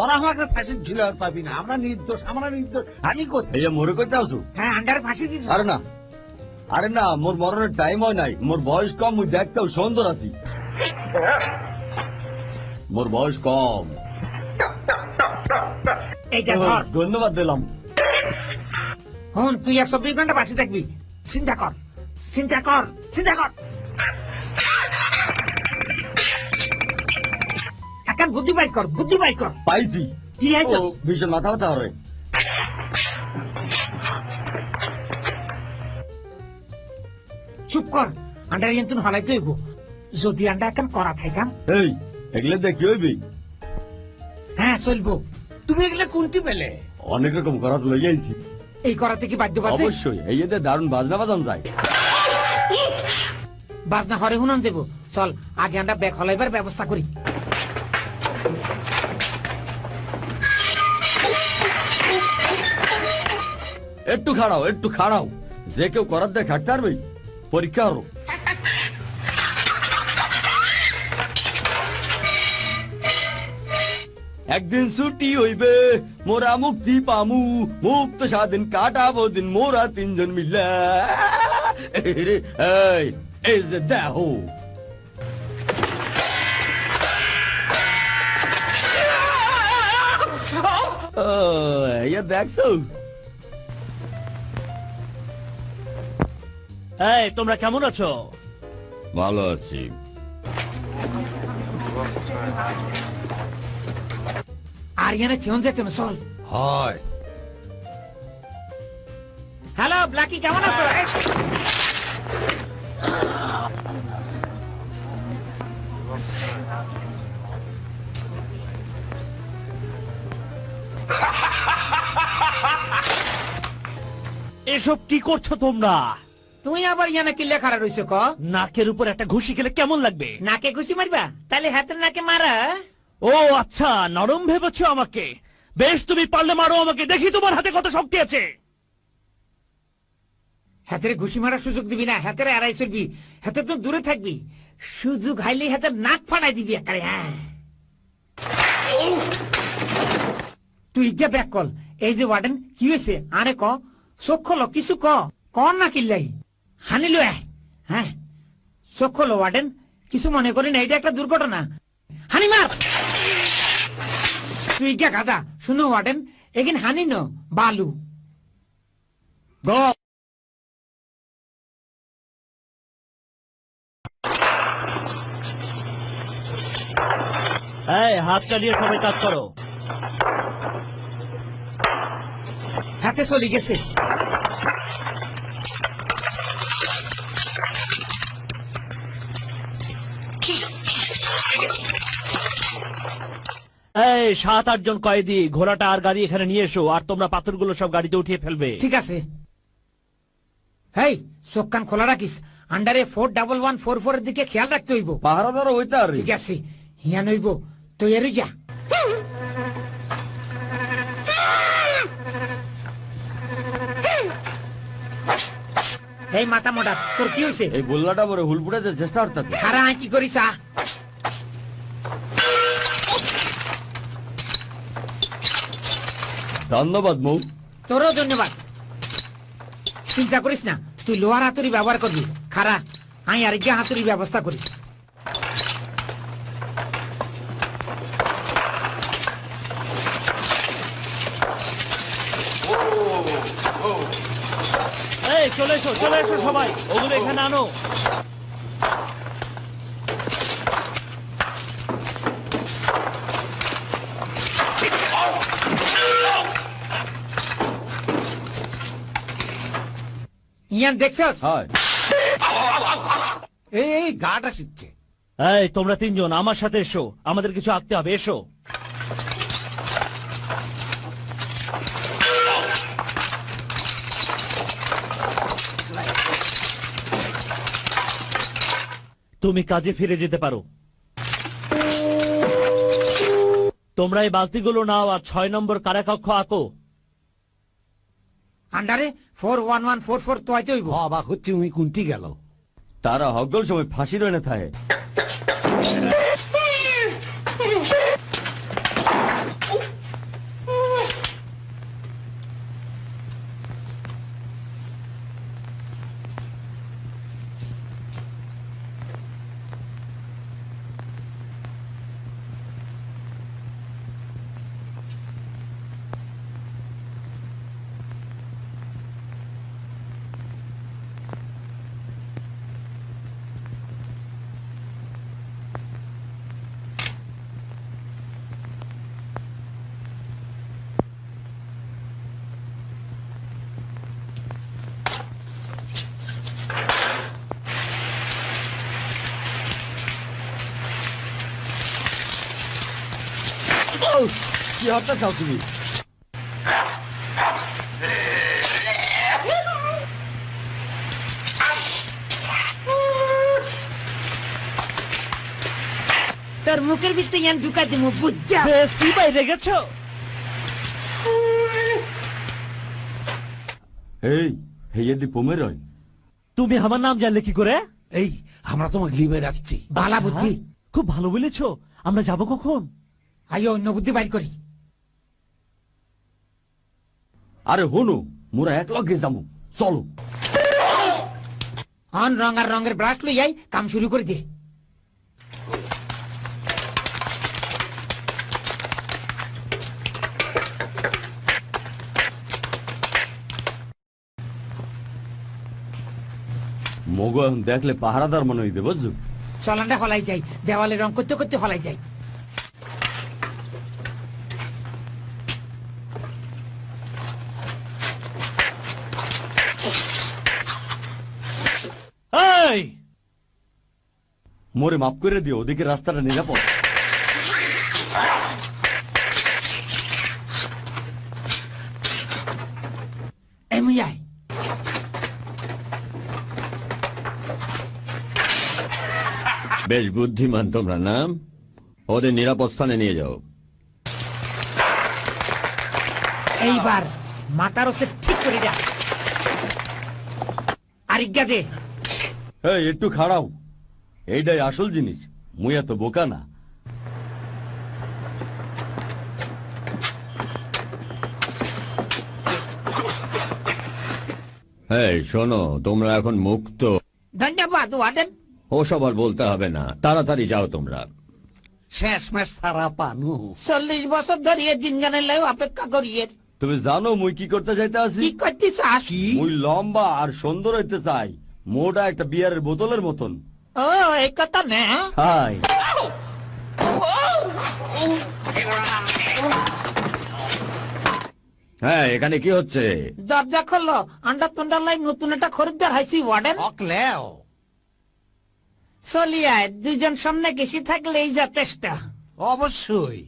ওরা আমাকে ফাঁসি ঝুলে আর পাবি না। আমরা নির্দোষ আমরা নির্দোষ। আমি করছি এই যে মোরে কইতে আছো হ্যাঁ আন্ডারে ফাঁসি দিচ্ছি আরে না। আরে না মোর মরণের টাইম হয় নাই। মোর বয়স কম মুই দেখতেও সুন্দর আছি। মোর বয়স কম। এইটা ধর। ধন্যবাদ দিলাম। হন তুই আর চব্বিশ ঘণ্টা বাঁচি থাকবি। চিন্তা কর। চিন্তা কর। চিন্তা কর। এখন বুদ্ধি বাই কর বুদ্ধি বাই কর। পাইছি। কি হয়েছে? ও, ভীষণ মাথা ব্যথা হরে চুপ কর আন্ডার কিন্তু হলাইতে হইব। যদি আন্ডা এখন করা থাইতাম। এই এগুলো দেখি হইবি? হ্যাঁ চলবো। তুমি এগুলো কোনটি পেলে? অনেক রকম করা তো লইয়া আইছি। এই করাতে কি বাদ্য বাজে অবশ্যই এই এতে দারুণ বাজনা বাজান যায়। বাজনা হরে হুনন দেবো। চল আগে আমরা ব্যাগ হলাইবার ব্যবস্থা করি। একটু খাড়াও একটু খাড়াও। যে কেউ করার দেখ হাঁটতে পরীক্ষা আরও একদিন ছুটি হইবে, মোরা মুক্তি পামু। মুক্ত স্বাধীন কাটাবো দিন, মোরা তিনজন মিলে। এই যে দেখো। দেখছ? এই তোমরা কেমন আছো? ভালো আছি। না? চল। হয়। হ্যালো ব্ল্যাকি কেমন আছো? এসব কি করছ তোমরা? তুই আবার ইয়ানে কিল্লে খারা রইছো ক? নাকের উপর একটা ঘুষি খেলে কেমন লাগবে? নাকে ঘুষি মারবা? তাহলে হাতের নাকে মারা। ও আচ্ছা নরম ভেবেছো আমাকে। বেশ তুমি পারলে মারো আমাকে। দেখি তোমার হাতে কত শক্তি আছে। হাতের ঘুষি মারার সুযোগ দিবি না হাতের এড়াই চলবি হাতে তো দূরে থাকবি। সুযোগ হাইলে হাতের নাক ফাড়াই দিবি একারে হ্যাঁ। তুই গিয়া ব্যাক কল এই যে ওয়ার্ডেন কি হয়েছে? আরে ক চোখ খোলো কিছু ক। কন না কিল্লাই। হানিলো হ্যাঁ? চোখ খোলো ওয়ার্ডেন কিছু মনে করি না এটা একটা দুর্ঘটনা। হানি মার! তুই গিয়া গাদা? শুনো ওয়ার্ডেন এগিন হানি ন বালু। গ এই হাত চালিয়ে সবাই কাজ করো। হাতে চলে গেছে। এই সাত আট জন কয়েদি ঘোড়াটা আর গাড়ি এখানে নিয়ে এসো আর তোমরা পাথরগুলো সব গাড়িতে উঠিয়ে ফেলবে। ঠিক আছে। হেই চোখ কান খোলা রাখিস। আন্ডারে four double one four four এর দিকে খেয়াল রাখতে হইব। আর ঠিক আছে হিয়া নইব তৈরি যা। এই মাথা মোটা তোর কি হয়েছে এই বললাটা পরে হুল চেষ্টা করতেছে। আয় কি করিস ধন্যবাদ মৌ। তোরও ধন্যবাদ। চিন্তা করিস না তুই লোহার হাতুড়ি ব্যবহার করবি খারা আই আরেকটা হাতুড়ি ব্যবস্থা করি। চলে এসো চলে এসো সবাই। ওগুলো এখানে আনো। ইয়ান দেখছস? হয়। এই এই গাটা শিখছে এই তোমরা তিনজন আমার সাথে এসো। আমাদের কিছু আঁকতে হবে এসো। তুমি কাজে ফিরে যেতে পারো। তোমরা এই বালতিগুলো নাও আর ছয় নম্বর কারাকক্ষ আঁকো। আন্ডারে four one one four four তো আইতে হইব। অবাক হচ্ছে উনি কুন্তি গেল। তারা হগল সময় ফাঁসি রয়ে থাকে কি হত্যা চাও তুমি? তোর মুখের ভিতরে ইয়ান ঢুকা দিমু বুঝছা? বেশি বাইরে গেছো এই হেয়েদি পোমেরয় তুমি আমার নাম জানলে কি করে? এই আমরা তোমাকে লিবে রাখছি। বালা বুদ্ধি। হ্যাঁ? খুব ভালো বলেছ। আমরা যাব কখন? আইও অন্য বুদ্ধি বাইর করি। আরে হনু মোরা এক লগে যামু। চলো। অন রং আর রঙের ব্রাশ লই আই কাম শুরু করে দে। মগো দেখলে পাহারাদার মনে হইবে বুঝছ? চলানটা হলাই যাই দেওয়ালে রং করতে করতে হলাই যাই এই মোরে মাফ করে দিও ওদিকে রাস্তাটা নিরাপদ। বেশ বুদ্ধিমান তোমরা নাম? ওদের নিরাপদ স্থানে নিয়ে যাও। এইবার মাথার ওসে ঠিক করে যা আরিজ্ঞা দে। এই একটু খাড়াও। এইটাই আসল জিনিস। মুই এত বোকা না। হ্যাঁ শোনো তোমরা এখন মুক্ত। ধন্যবাদ ওয়ার্ডেন। ওসব আর বলতে হবে না। তাড়াতাড়ি যাও তোমরা। শেষ ম্যাচ সারা পানু। চল্লিশ বছর ধরিয়ে দিন গানের লাই অপেক্ষা করিয়ে তুমি জানো মুই কি করতে চাইতে আছি কি করছিস আসি মুই লম্বা আর সুন্দর হইতে চাই। মোটা একটা বিয়ারের বোতলের মতন। ও এই কথা না হাই। হ্যাঁ এখানে কি হচ্ছে? দরজা খোলো। লাই নতুন একটা খরিদ্দার হাইছি ওয়ার্ডেন। অকলেও। চলিয়ায় দুজন সামনে গেছি থাকলে এই যথেষ্ট অবশ্যই।